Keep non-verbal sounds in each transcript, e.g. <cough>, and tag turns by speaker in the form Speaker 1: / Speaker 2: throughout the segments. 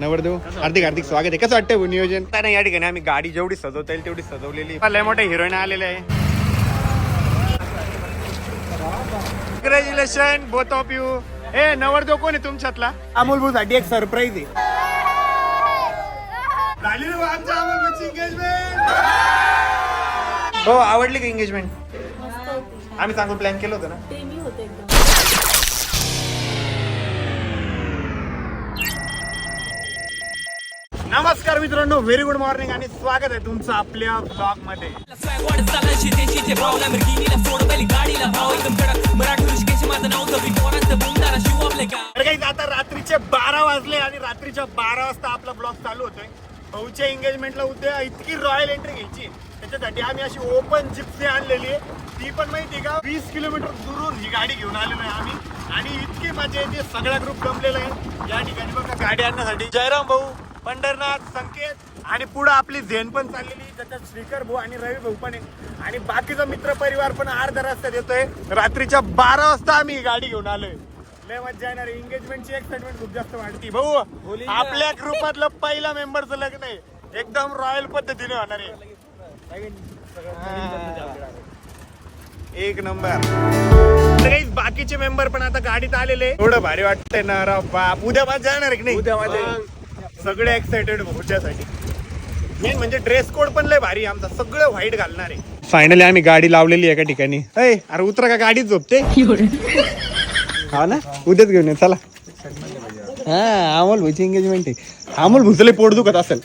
Speaker 1: नवरदेव हार्दिक हार्दिक स्वागत आहे. कसं वाटतं नियोजन? काय नाही या ठिकाणी आम्ही गाडी जेवढी सजवता येईल तेवढी सजवलेली लय मोठे हिरोईन आलेले आहे. कॉंग्रॅच्युलेशन बोथ ऑफ यू ए नवरदेव कोण आहे तुमच्यातला? अमोल भाऊ साठी एक सरप्राईज आहे. झाली रे भाऊ आमच्या अमोल भाऊची engagement. हो आवडली का एंगेजमेंट आम्ही चांगलं प्लॅन केलं होतं ना. नमस्कार मित्रांनो व्हेरी गुड मॉर्निंग आणि स्वागत आहे तुमचं आपल्या ब्लॉगमध्ये काही आता रात्रीचे बारा वाजले आणि रात्रीच्या बारा वाजता आपला ब्लॉग चालू होतोय. भाऊच्या एंगेजमेंटला उद्या इतकी रॉयल एंट्री घ्यायची. त्याच्यासाठी आम्ही अशी ओपन जिप्सी आणलेली आहे. ती पण माहिती का वीस किलोमीटर दुरून ही गाडी घेऊन आलेलो आहे आम्ही. आणि इतकी मजा येते सगळा ग्रुप जमलेला आहे. या ठिकाणी बघा गाडी आणण्यासाठी. जयराम भाऊ. पंढरनाथ संकेत आणि पुढं आपली झेन पण चाललेली त्याच्यात श्रीकर भाऊ आणि रवी भाऊ पण आहे आणि बाकीचा मित्र परिवार पण अर्धा रस्त्यात येतोय. रात्रीच्या बारा वाजता आम्ही ही गाडी घेऊन आलोय. लय मजा येणार एंगेजमेंटची एक्साइटमेंट खूप जास्त वाढती. भाऊ आपल्या ग्रुपातलं पहिला मेंबरचं लग्न आहे. एकदम रॉयल पद्धतीने होणार आहे. एक नंबर. बाकीचे मेंबर पण आता गाडीत आलेले थोडं भारी वाटतंय ना रा बाप. उद्या माझ्या जाणार आहे की नाही? उद्या माझ्या सगळे एक्साइटेड भाऊच्यासाठी मेन म्हणजे ड्रेस कोड पण लय भारी आमचा. सगळं व्हाईट घालणार आहे. फायनली आम्ही गाडी लावलेली एका ठिकाणी. अय अरे उतरा का गाडीत झोपते? हा ना? उद्याच घेऊन ये चला. हा अमोल भाईची एंगेजमेंट आहे. अमोल भुसले पोट दुखत असेल.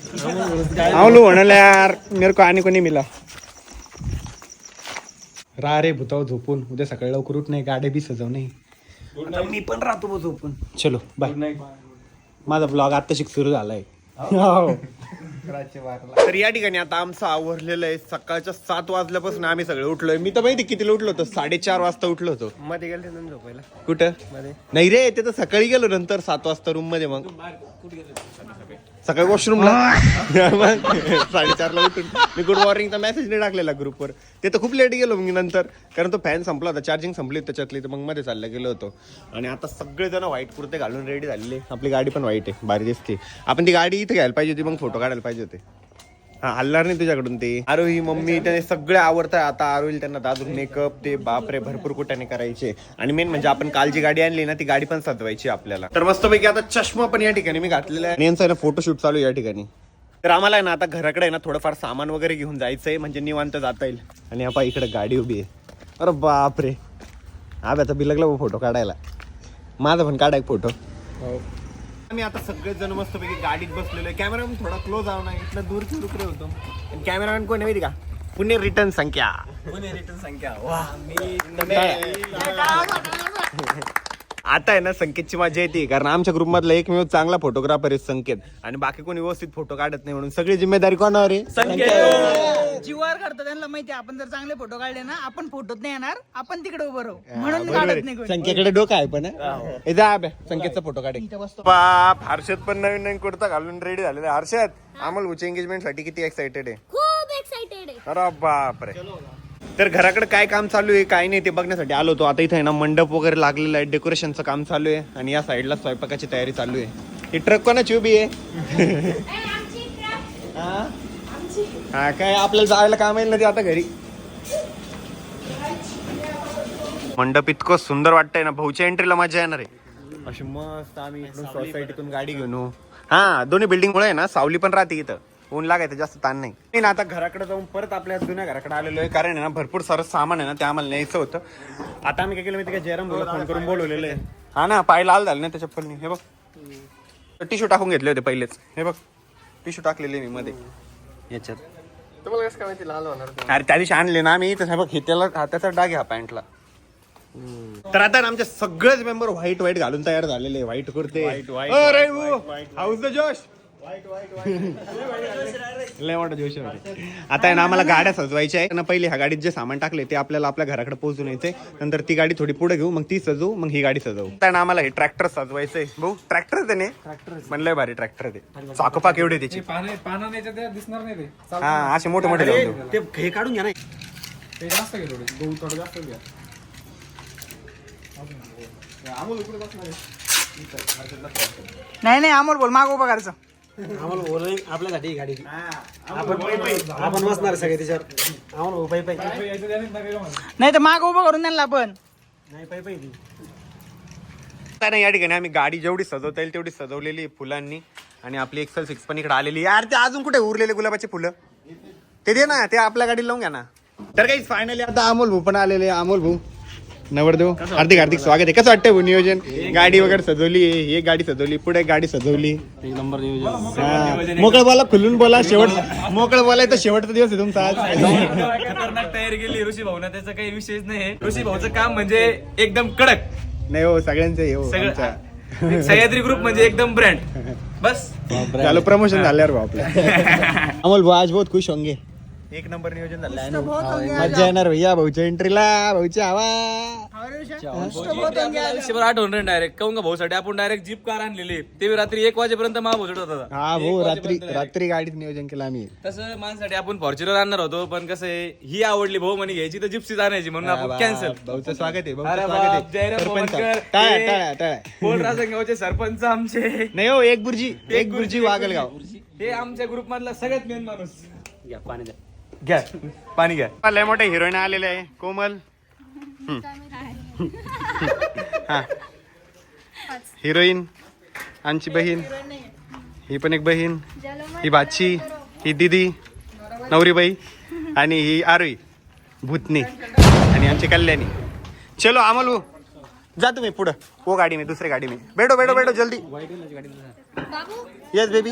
Speaker 1: अमोल म्हणाले यार मेरे को आने को नहीं मिला. रा रे भूताव झोपून उद्या सकाळी लवकर उठ नाही गाड्या बी सजव नाही. मी पण राहतो झोपून. चलो बाय माझा ब्लॉग आता शिक सुरू झालाय. हो. तर या ठिकाणी आता आमचं आवरलेलं आहे. सकाळच्या सात वाजल्यापासून आम्ही सगळे उठलोय. मी तर माहिती कितीला उठलो होतो? साडेचार वाजता उठलो होतो.
Speaker 2: मध्ये गेले झोपायला?
Speaker 1: कुठं? नाही रे ते तर सकाळी गेलो नंतर सात वाजता रूममध्ये मग. सकाळी वॉशरूमला <laughs> साडेचारला उठून मी गुड मॉर्निंगचा मेसेज नाही टाकलेला ग्रुपवर ते तर खूप लेट गेलो मी नंतर. कारण तो फॅन संपला होता चार्जिंग संपली त्याच्यातली तर मग मध्ये चालला गेलो होतो. आणि आता सगळेजण व्हाईट कुर्ते घालून रेडी झालेले. आपली गाडी पण व्हाईट आहे भारी दिसते. आपण ती गाडी इथे घ्यायला पाहिजे होती मग फोटो काढायला पाहिजे होते. हल्लार नाही तुझ्याकडून ते. आरोही मम्मी त्याने सगळे आवडतं. आता आरोही त्यांना दादू मेकअप ते बापरे भरपूर कुठ्याने करायचे. आणि मेन म्हणजे आपण काल जी गाडी आणली ना ती गाडी पण सजवायची आपल्याला. तर मस्तपैकी आता चष्मा पण या ठिकाणी मी घातलेला आहे. यांचा आहे ना फोटोशूट चालू आहे या ठिकाणी. तर आम्हाला आहे ना आता घराकडे ना थोडंफार सामान वगैरे घेऊन जायचंय. म्हणजे निवांत जाता येईल. आणि आपण इकडे गाडी उभी आहे. अरे बापरे. हा आता बिलगला फोटो काढायला. माझा पण काढाय फोटो आम्ही आता सगळेच जण मस्तपैकी गाडीत बसलेलो आहे. कॅमेरामॅन थोडा क्लोज आव ना इथलं दूरची दुसरे होतो. आणि कॅमेरामॅन कोण आहे माहिती का? पुणे रिटर्न संख्या.
Speaker 2: पुणे रिटर्न संख्या.
Speaker 1: आता आहे ना संकेतची मजा येते कारण आमच्या ग्रुप मधला एकमेव चांगला फोटोग्राफर आहे संकेत. आणि बाकी कोणी व्यवस्थित फोटो काढत नाही म्हणून सगळी जिम्मेदारी कोणावर आहे?
Speaker 3: जीवावर करतो त्यांना माहिती आपण जर चांगले फोटो काढले ना आपण फोटोत नाही येणार आपण तिकडे उभं राहू. म्हणून काढत. नाही कोणी.
Speaker 1: संकेतकडे डोकं आहे पण हं? हे जा संकेतचा फोटो काढे. बाप हर्षद पण नवीन नवीन कुर्ता घालून रेडी झालेला आहे. हर्षद आम्हाला उच्च एंगेजमेंटसाठी किती एक्साइटेड आहे?
Speaker 4: खूप एक्साइटेड आहे.
Speaker 1: अरे बापरे. तर घराकडे काय काम चालू आहे काय नाही ते बघण्यासाठी आलो होतो. आता इथे आहे ना मंडप वगैरे लागलेलं आहे डेकोरेशनचं काम चालू आहे. आणि या साईडला स्वयंपाकाची तयारी चालू आहे. ही ट्रक कोणाची उभी आहे? <laughs> हा? हा काय आपल्याला जायला काम येईल ना ते आता घरी? मंडप इतकं सुंदर वाटतंय ना भाऊच्या एंट्रीला मजा येणार आहे. अशी मस्त आम्ही सोसायटीतून गाडी घेऊन. हा दोन्ही बिल्डिंग मुळे ना सावली पण राहते इथं. ऊन लागायचं जास्त ताण नाही. मी ना आता घराकडे जाऊन परत आपल्या जुन्या घराकडे आलेलो आहे कारण आहे ना भरपूर सारं सामान आहे ना ते आम्हाला न्यायचं होतं. आता आम्ही काय केलं माहिती का? जयराम भाऊला फोन करून बोलवलेलं आहे. हा ना पाय लाल झाले ना त्या चप्पलनी हे बघ. टिश्यू टाकून घेतले होते पहिलेच. हे बघ. टिश्यू टाकलेले मी मध्ये. याच्यात.
Speaker 2: तुम्हाला कसं काय माहिती लाल होणार ते?
Speaker 1: अरे त्या दिवशी आणले ना आम्ही. तर बघ हे त्याला हाताचा डाग ह्या पॅन्टला. तर आता ना आमचे सगळेच मेंबर व्हाईट व्हाईट घालून तयार झालेले व्हाईट कुर्ते. हाऊस द जोश लय मोठा जोशमध्ये. आता आहे ना आम्हाला गाड्या सजवायच्या आहे. ना पहिले ह्या गाडीत जे सामान टाकले ते आपल्याला आपल्या घराकडे पोहोचून यायचे. नंतर ती गाडी थोडी पुढे घेऊ मग ती सजवू मग ही गाडी सजवू. आता ना आम्हाला हे ट्रॅक्टर सजवायचंय. भाऊ ट्रॅक्टर ते म्हणलंय भारी ट्रॅक्टर ते. चाकोपाक एवढे त्याची.
Speaker 5: नाही दिसणार नाही ते.
Speaker 1: हा असे मोठे मोठे.
Speaker 2: ते हे काढून घ्या ना.
Speaker 5: ते जास्त घे थोडे गहू थोडं जास्त घ्या.
Speaker 3: नाही नाही अमोल बोल. मागो करायचं.
Speaker 2: आम्हाला आपल्यासाठी ही गाडी आपण आपण बसणार सगळे त्याच्यावर. आम्हाला पायी पायी.
Speaker 3: नाही तर मागो उभं करून त्यांना आपण.
Speaker 2: नाही पायी पायी. ती
Speaker 1: आता ना या ठिकाणी आम्ही गाडी जेवढी सजवता येईल तेवढी सजवलेली आहे फुलांनी. आणि आपली एक्सेल सिक्स पण इकडे आलेली. यार ते अजून कुठे उरलेले गुलाबाचे फुलं? ते दे ना ते आपल्या गाडीला लावून घ्या ना. तर काही फायनली आता अमोल भाऊ पण आलेले. अमोल भाऊ नवरदेव हार्दिक हार्दिक स्वागत आहे. कसं वाटतंय नियोजन गाडी वगैरे सजवली आहे ही गाडी सजवली पुढे गाडी सजवली.
Speaker 2: एक नंबर नियोजन.
Speaker 1: मोकळं बोला खुलून बोला शेवट मोकळं बोलायचं शेवटचा दिवस आहे तुमचा आज.
Speaker 6: खतरनाक तयारी केली ऋषी भाऊना त्याचा काही विषयच नाही ऋषी भाऊचं काम म्हणजे एकदम कडक.
Speaker 1: नाही हो सगळ्यांचं हे हो
Speaker 6: सगळं. सह्याद्री ग्रुप म्हणजे एकदम ब्रँड बस.
Speaker 1: झालं प्रमोशन झाल्यावर भाऊ आपलं. <laughs> अमोल भाऊ आज बहुत खुश होंगे. एक नंबर नियोजन झालं. मजा येणार भैया भाऊच्या एंट्रीला भाऊच्या हवा
Speaker 6: आठवण रे डायरेक्ट काऊन का भाऊसाठी? आपण डायरेक्ट जीप कार आणलेली. ते रात्री एक वाजेपर्यंत महा होता
Speaker 1: हा भाऊ रात्री रात्री गाडीत नियोजन केलं आम्ही.
Speaker 6: तसं माणसाठी आपण फॉर्च्युनर आणणार होतो पण कसं आहे ही आवडली भाऊ म्हणे घ्यायची तर जिप्सीच आणायची म्हणून आपण कॅन्सल
Speaker 1: भाऊचं स्वागत आहे सरपंच
Speaker 6: आमचे.
Speaker 1: नाही हो एक बुर्जी एक बुर्जी वागलगाव.
Speaker 6: हे आमच्या ग्रुप मधला सगळ्यात मेन माणूस.
Speaker 2: घ्या पाणी द्या.
Speaker 6: घ्या पाणी घ्या.
Speaker 1: लय मोठे हिरोईन आलेले आहे. कोमल. हा. हिरोईन आमची बहीण ही पण एक बहीण ही बाची ही दिदी नवरीबाई आणि ही आरोही भूतनी आणि आमची कल्याणी. चलो अमोल भाऊ जा तुम्ही पुढं. वो गाडी में दुसरी गाडी में. बैठो बैठो बैठो जल्दी. Yes baby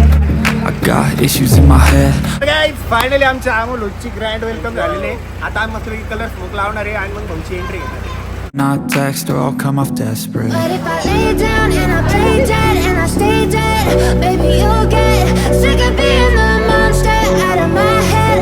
Speaker 7: got issues in my head
Speaker 1: finally आमच्या अमोलची ग्रँड वेलकम झालेले आहे. आता आम्ही मस्त कलर स्मोक लावणार आहे आणि मग भाऊची एंट्री घेणार आहे.
Speaker 7: Not text or I'll come off desperate
Speaker 4: But if I lay down and I play dead and I stay dead, maybe you'll get sick of being the monster out of my head,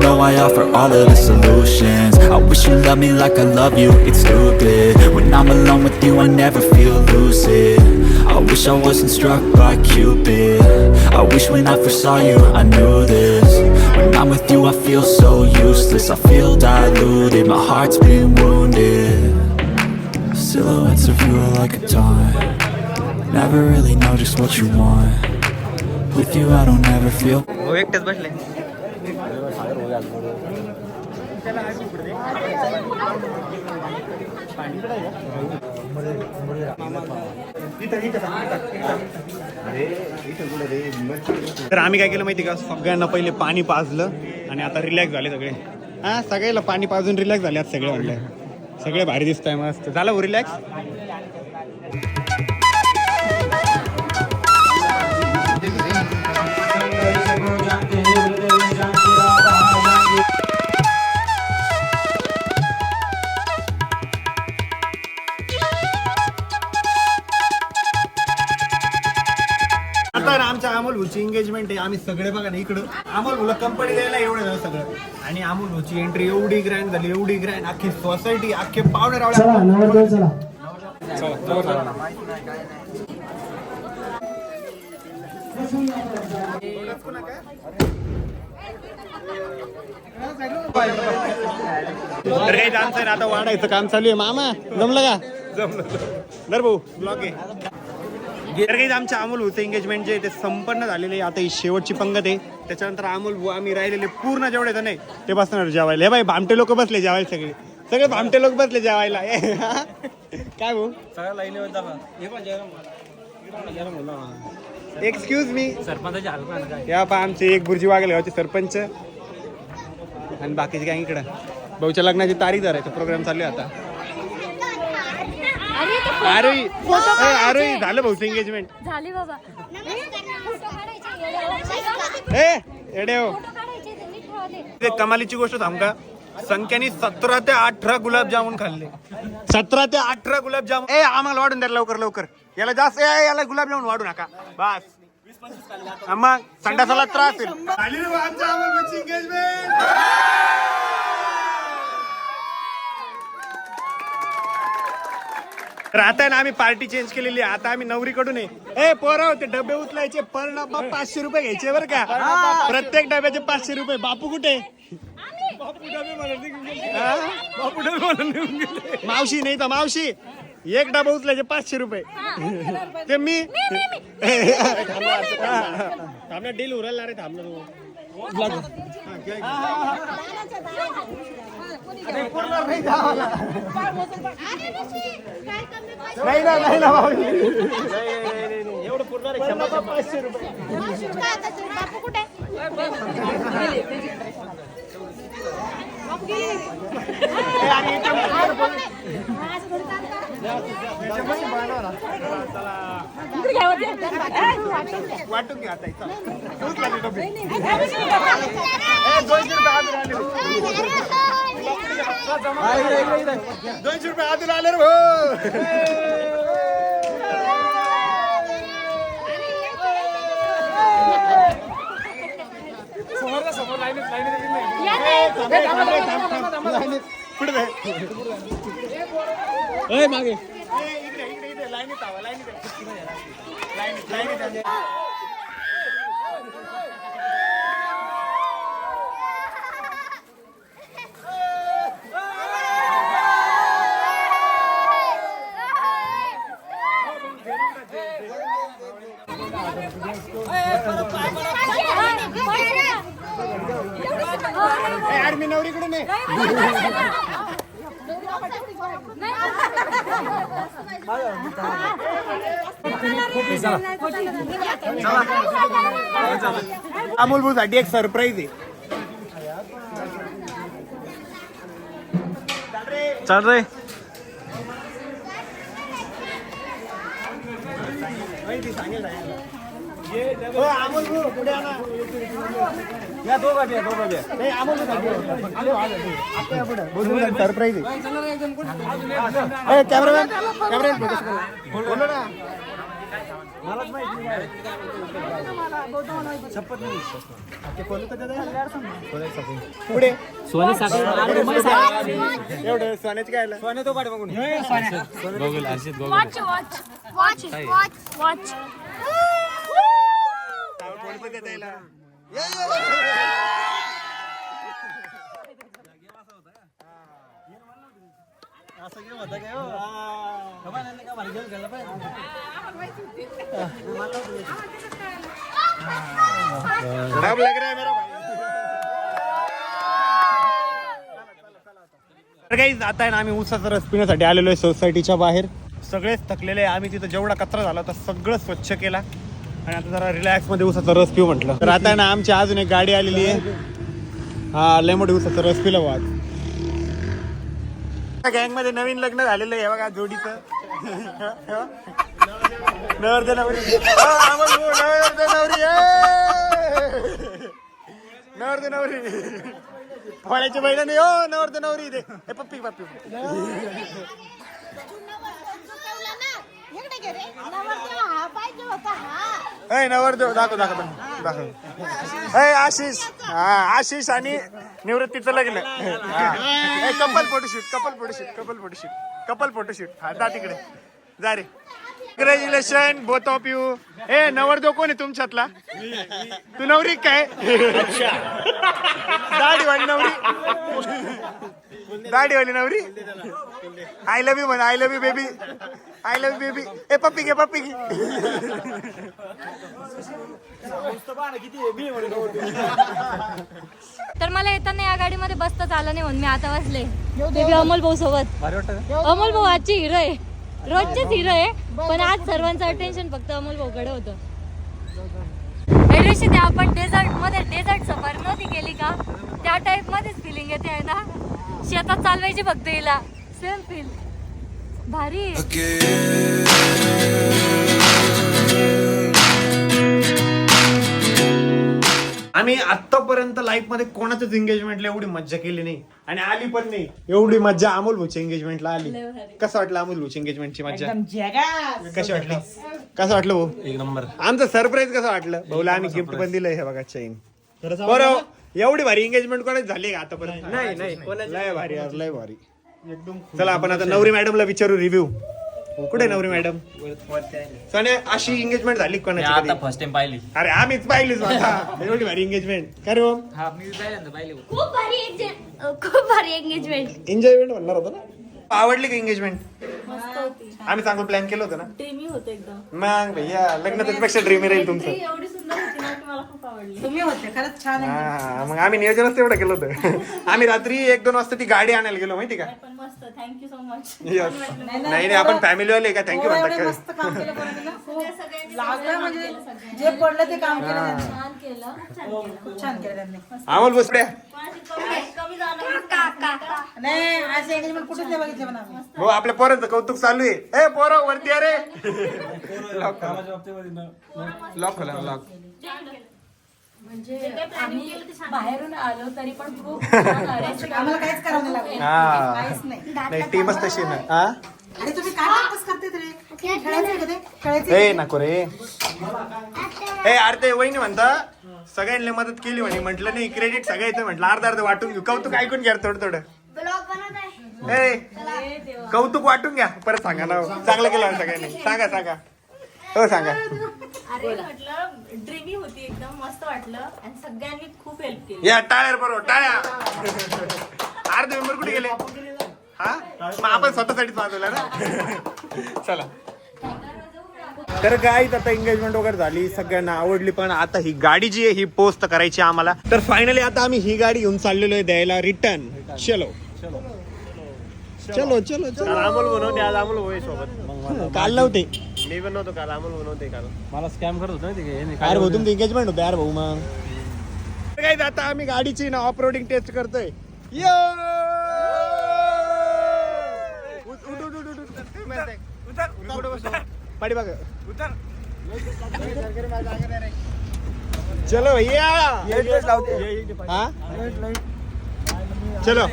Speaker 7: know I offer all of the solutions. I wish you loved me like I love you, it's stupid. When I'm alone with you I never feel lucid. I wish I wasn't struck by Cupid. I wish when I first saw you I knew this. When I'm with you I feel so useless. I feel diluted, my heart's been wounded. Silhouettes of you are like a dime Never really know just what you want. With you I don't ever feel
Speaker 1: तर आम्ही काय केलं माहिती का? सगळ्यांना पहिले पाणी पाजलं आणि आता रिलॅक्स झाले सगळे. हा सगळ्याला पाणी पाजून रिलॅक्स झाले आज सगळे म्हणले. सगळे भारी दिसत आहे मस्त. झालं हो, रिलॅक्स भाऊची एंगेजमेंट आहे. आम्ही सगळे बघा ना इकडं. अमोल भाऊला कंपनी द्यायला एवढं झालं सगळं. आणि अमोल भाऊची एंट्री एवढी ग्रँड झाली एवढी ग्रँड अख्खी सोसायटी अख्खे
Speaker 2: चला
Speaker 1: आमचं आहे ना आता वाढायचं काम चालू आहे. मामा जमलं का? जमलं दर भाऊ ब्लॉग आहे. काही आमच्या अमोल भाऊचं एंगेजमेंट जे ते संपन्न झालेले आता ही शेवटची पंगत आहे. त्याच्यानंतर अमोल आम्ही राहिलेले पूर्ण जेवढे जण आहे ते बसणार जेवायला. हे बाई भामटे लोक बसले जेवायला सगळे. सगळे भामटे लोक बसले जेवायला? काय भाऊ? एक्सक्यूज मी या पा आमचे एक बुर्जी वागले गावचे सरपंच. आणि बाकीचे काय इकडं? भाऊच्या लग्नाची तारीख धरायचं प्रोग्राम चालू आहे आता. आरोही. ए, आरोही झालं भाऊचं एंगेजमेंट
Speaker 4: झाली बाबा. फोटो काढायचे
Speaker 1: ए एडे हो.
Speaker 4: फोटो काढायचे ते. ते
Speaker 1: कमालीची गोष्ट सांगू का संख्याने सतरा ते अठरा गुलाबजामुन खाल्ले. सतरा ते अठरा. गुलाबजामुन. ए आम्हाला वाढून द्या लवकर लवकर. याला जास्त ए, याला गुलाबजामुन वाढू नका. बस. हा, मग संडासाला त्रास होईल. झाली रे बा आमच्या अमोलबाईची engagement. तर आता आहे ना आम्ही पार्टी चेंज केलेली आहे. आता आम्ही नवरीकडून आहे. ए पोराव ते डबे उचलायचे. पर डब्बा पाचशे रुपये घ्यायचे बरं का? प्रत्येक डब्याचे पाचशे रुपये. बापू कुठे? बापू डबे म्हणून निघून गेले. मावशी नाही तर मावशी. एक डबा उचलायचे पाचशे रुपये. ते मी. थांबना डील उरायला रे थांबना तू नाही ना नाही ना मावशी एवढं पूर्ण पाचशे रुपये
Speaker 4: बापू कुठे
Speaker 1: वाटून घ्या दोनशे रुपये आधी आले रे भाऊ
Speaker 5: समोर लाईन लाईन
Speaker 1: पुढे लाईन लाईन इकडे इकडे इकडे लाईनीत आवा लाईनीत लाईनीत लाईनीत ए, यार, मी आहे अमोल भाऊ साठी एक सरप्राईज आहे.
Speaker 6: चाल रे
Speaker 1: हो, अमोल भाऊ पुढे आणा या दोघं बी, दोघं बी. नाही, अमोल भाऊ साठी आहे. अरे, वा, आता या पुढे. बोलू नका, सरप्राईज आहे कॅमेरामॅन कॅमेरामॅन ना मलाच नाही काय. शपथ नाही. एवढं सोन्याची काय सोने तो पाठ बघून
Speaker 4: watch watch watch watch watch
Speaker 1: असं होतं काय हो? का? भारी पाहिजे. खराब लग रहा है मेरा. तर काही जात आहे ना आम्ही ऊसाचा रस पिण्यासाठी आलेलो आहे सोसायटीच्या बाहेर. सगळेच थकलेले आहे. आम्ही तिथं जेवढा कचरा झाला होता सगळं स्वच्छ केला. आणि आता जरा रिलॅक्समध्ये उसाचा रस पिऊ म्हटलं. तर आता आहे ना आमची अजून एक गाडी आलेली आहे. हा लय मोठी उसाचा रस पिला वाद गँगमध्ये नवीन लग्न झालेलं आहे बघा जोडीचं. नवरदे नवरी हो, नवरदे नवरी नवरदे नवरी फळ्याची बैल नाही हो नवरदेव नवरी इथे ए, पप्पी पप्पी.
Speaker 3: इकडे नवर रे नवरदेव
Speaker 1: नवरदेव दाखव दाखव दाखव. ए आशिष. हा आशिष आणि निवृत्तीचं लग्न. Couple photoshoot couple photoshoot couple photoshoot couple photoshoot हा जा तिकडे. जा रे. कॉंग्रॅच्युलेशन बोथ ऑफ यू ए नवरदेव कोण आहे तुमच्यातला? तू नवरी काय दाढीवाली नवरी? दाढीवाली नवरी? आय लव्ह यू म्हण I love you baby I love you baby ए पप्पी घे पप्पी घे.
Speaker 8: तर मला येताना या गाडीमध्ये बसताच आलं नाही म्हणून मी आता बसले. अमोल भाऊ सोबत अमोल भाऊ आजची हिरो आहे. रोजचेच हिरो आहे पण आज सर्वांचं अटेन्शन फक्त अमोल भाऊकडे होतं. त्या आपण डेझर्टमध्ये डेझर्ट सफारी नव्हती केली का? त्या टाइप मध्येच फिलिंग येते आहे ना? शेतात चालवायची फक्त हिला. सेम फील भारी
Speaker 1: आम्ही आतापर्यंत लाईफमध्ये कोणाच्याच एंगेजमेंटला एवढी मज्जा केली नाही. आणि आली पण नाही. एवढी मज्जा अमोल भाऊच्या एंगेजमेंटला आली. कसं वाटलं अमोल भाऊच्या एंगेजमेंटची मज्जा? कशी वाटली? कसं वाटलं भाऊ?
Speaker 2: एक नंबर.
Speaker 1: आमचं सरप्राईज कसं वाटलं? भाऊला आम्ही गिफ्ट पण दिलंय हे बघा चैन बरं एवढी भारी एंगेजमेंट कोणाच झाली का आतापर्यंत? नाही नाही लय भारी यार लय भारी. चला आपण आता नवरी मॅडमला विचारू रिव्ह्यू कुठे नवरी मॅडम? सने अशी एंगेजमेंट झाली कोणाची कधी?
Speaker 6: फर्स्ट टाइम पाहिली.
Speaker 1: अरे आम्हीच पाहिलीच आता. एवढी भारी एंगेजमेंट काय रे ओम?
Speaker 6: हा मी पहिल्यांदा पाहिली
Speaker 8: खूप भारी खूप भारी एंगेजमेंट
Speaker 1: एन्जॉयमेंट म्हणणार होतं ना? आवडली का एंगेजमेंट आम्ही चांगलं प्लॅन केलं होतं ना?
Speaker 8: ड्रीमी होतं एकदम.
Speaker 1: मग भैया लग्न त्याच्यापेक्षा ड्रीमी राहील तुमचं.
Speaker 8: एवढी सुंदर होती ना की मला खूप आवडली.
Speaker 3: तुम्ही होते खरंच छान आहे.
Speaker 1: हा मग आम्ही नियोजनच तेवढं केलं होतं. <laughs> आम्ही रात्री एक दोन वाजता ती गाडी आणायला गेलो माहिती का?
Speaker 8: पण मस्त. Thank you so much
Speaker 1: Yes. नाही नाही आपण फॅमिली वाले का थँक्यू
Speaker 3: एवढे
Speaker 1: म्हणतात
Speaker 3: मस्त काम केलं <laughs> कोणी ना? खूप लागलं म्हणजे जे पडलं ते काम केलं त्यांनी.
Speaker 8: छान केलं.
Speaker 3: खूप छान केलं. त्यांनी.
Speaker 1: अमोल बसड्या
Speaker 3: नाही असे एंगेजमेंट कुठेच नाही बघितले पण आम्ही
Speaker 1: भाऊ आपल्या पोरांचं कौतुक चालू आहे. ए पोरं वरती अरे लॉक लॉक खोला लॉक
Speaker 8: म्हणजे आम्ही बाहेरून आलो तरी पण खूप <laughs> छान
Speaker 3: आम्हाला काहीच करावं नाही लागलं
Speaker 1: हा
Speaker 3: काहीच नाही.
Speaker 1: नाही टीमच तशी ना. हा
Speaker 3: तुम्ही काय करते तरी खेळायचं का ते खेळायचं
Speaker 1: ए नको रे. ए अरे ते वहिनी म्हणता सगळ्यांनी मदत केली म्हणे. म्हटलं नाही क्रेडिट सगळ्याचं म्हटलं. अर्धा अर्ध वाटून घेऊ. कौतुक ऐकून घ्या थोडं थोडं. ए कौतुक वाटून घ्या. परत सांगा ना. चांगलं केलं ना सगळ्यांनी. सांगा सांगा. हो सांगा.
Speaker 8: अरे म्हटलं ड्रीमी होती एकदम मस्त वाटलं. आणि सगळ्यांनी खूप हेल्प केली.
Speaker 1: या टाळ्या बरोबर. टाळ्या. अर्धे मेंबर कुठे गेले. हा? मग आपण स्वतःसाठीच वाजवलं ना? <laughs> चला. तर काय आता एंगेजमेंट वगैरे झाली सगळ्यांना आवडली पण आता ही गाडी जी आहे ही पोस्ट करायची आहे आम्हाला. तर फायनली आता आम्ही ही गाडी घेऊन चाललेलो आहे द्यायला. रिटर्न चलो. चलो चलो चलो.
Speaker 2: अमोल बनवते आज अमोल होय सोबत. <laughs>
Speaker 1: काल नव्हते.
Speaker 2: मी पण नव्हतो काल अमोल बनवते काल. मला स्कॅम करत होतं ना ते
Speaker 1: यार भाऊ तुमचं एंगेजमेंट होतं यार भाऊ मग. काय आता आम्ही गाडीची ना ऑफ रोडिंग टेस्ट करतोय यो! उठ, उठ, उठ, उठ, उठ, उठ. कुठं बसू? पाठी बघ चलो भैया. हा? चलो.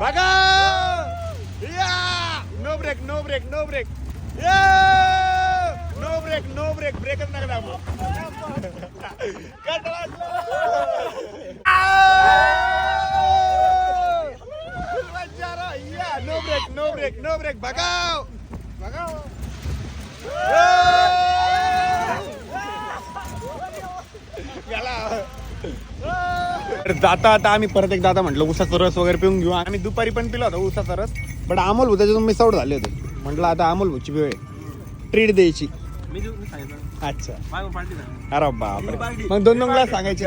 Speaker 1: बघा. No break no break no break no break no break ब्रेकच नका दाबू. <laughs> कट वाजलं. <laughs> फुल मज्जा रा. या, no break no break no break बघाव बघाव तर जाता आता आम्ही परत एकदा आता म्हटलं उसाचा रस वगैरे पिऊन घेऊ. आम्ही दुपारी पण पिला होता उसाचा रस बट अमोल भाऊ त्याच्यातून मिस आउट झाले होते. म्हटलं आता अमोल भाऊची वेळ ट्रीट द्यायची. अच्छा. अरे बापरे. मग दोन दोन ग्लास सांगायचे.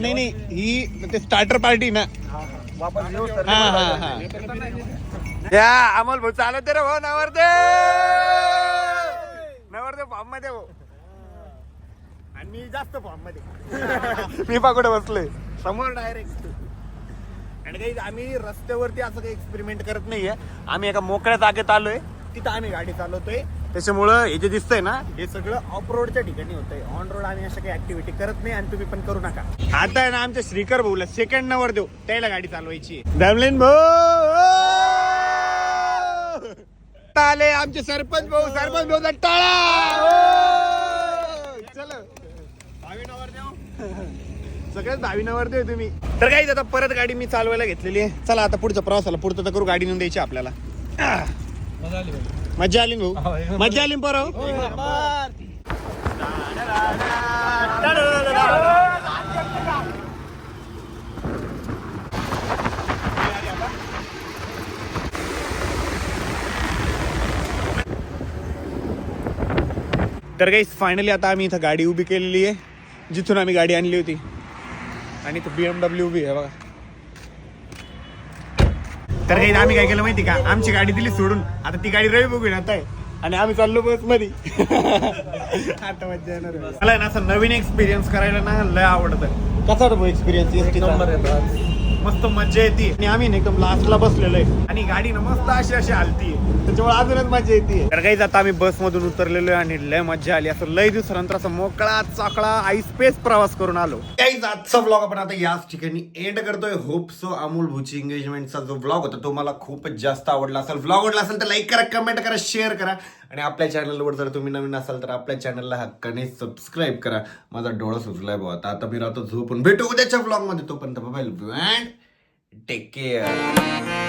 Speaker 1: नाही नाही ही ते स्टार्टर पार्टी ना. हा हा हा. या अमोल भाऊ चालत रे भाऊ नवरदे नवरदे फॉर्ममध्ये भाऊ आणि मी जास्त फॉर्ममध्ये मी पाकडे बसलोय. समोर डायरेक्ट आणि काही आम्ही रस्त्यावरती असं काही एक्सपेरिमेंट करत नाहीये. आम्ही एका मोकळ्या जागेत आलोय. तिथं आम्ही गाडी चालवतोय. त्याच्यामुळं हे जे दिसतंय ना हे सगळं ऑफ रोडच्या ठिकाणी होतंय. ऑन रोड आम्ही अशा काही ऍक्टिव्हिटी करत नाही आणि तुम्ही पण करू नका. आता आहे ना आमच्या श्रीकर भाऊला सेकंड नंबर देऊ. त्याला गाडी चालवायची दमलेन भाऊ! आले आमचे सरपंच भाऊ. सरपंच भाऊ टाळा! हो! चल. दहावी नवर देऊ. दहावी नवर देऊ तुम्ही. तर काही आता परत गाडी मी चालवायला घेतलेली आहे. चला आता पुढचा प्रवासाला पुढचं तर करू. गाडी नेऊन द्यायची आपल्याला. मजा आली भाऊ? मजा आली ना पोरं? तर काही फायनली आता आम्ही इथं गाडी उभी केलेली आहे. जिथून आम्ही गाडी आणली होती. आणि इथं बी एमडब्ल्यू उभी आहे बघा. तर काही आम्ही काय केलं माहिती का? आमची गाडी दिली सोडून. आता ती गाडी रवी बघून आता आणि आम्ही चाललो बसमध्ये. <laughs> आता येणार. मला ना असं नवीन एक्सपिरियन्स करायला ना लय आवडतं. कसा होता एक्सपिरियन्स एस मस्त मजा येते. आणि आम्ही ना एकदम लास्टला बसलेलो आहे. आणि गाडी ना मस्त अशी अशी हलती. त्याच्यामुळे अजूनच मजा येते. तर काही आता आम्ही बस मधून उतरलेलो आहे आणि लय मजा आली. असं लय दिवसानंतर असं मोकळा चाकळा आई स्पेस प्रवास करून आलो. काहीच आजचा ब्लॉग आपण आता याच ठिकाणी एंड करतोय. होप सो अमोल भूची एंगेजमेंटचा जो ब्लॉग होता तो मला खूपच जास्त आवडला. असेल ब्लॉग आवडला असेल तर लाईक करा कमेंट करा शेअर करा. आणि आपल्या चॅनलवर जर तुम्ही नवीन असाल तर आपल्या चॅनलला हक्काने सबस्क्राईब करा. माझा डोळा सुचलाय भाऊ आता आता मी राहतो झोपून. भेटू उद्याच्या ब्लॉगमध्ये तोपर्यंत बाय अँड टेक केअर